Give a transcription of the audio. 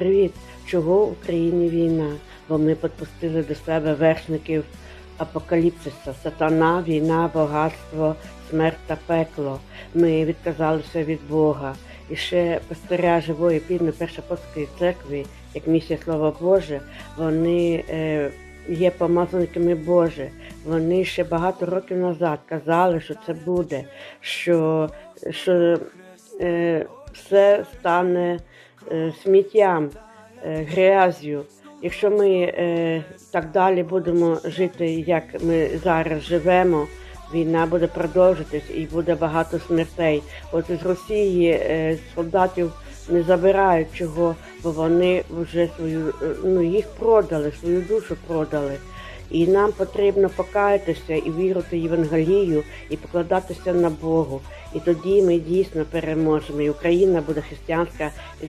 Привіт! Чого в Україні війна? Бо ми підпустили до себе вершників апокаліпсиса, сатана, війна, багатство, смерть та пекло. Ми відказалися від Бога. І ще пастиря живої півдня Першопольської церкви, як місія Слова Боже, вони е, є помазаниками Боже. Вони ще багато років назад казали, що це буде, що, що е, все стане сміттям, е, грязю. Якщо ми е, так далі будемо жити, як ми зараз живемо, війна буде продовжитись і буде багато смертей. От з Росії е, солдатів не забирають чого, бо вони вже свою е, ну їх продали, свою душу продали. І нам потрібно покаятися і вірити в Євангелію і покладатися на Богу. І тоді ми дійсно переможемо. І Україна буде християнська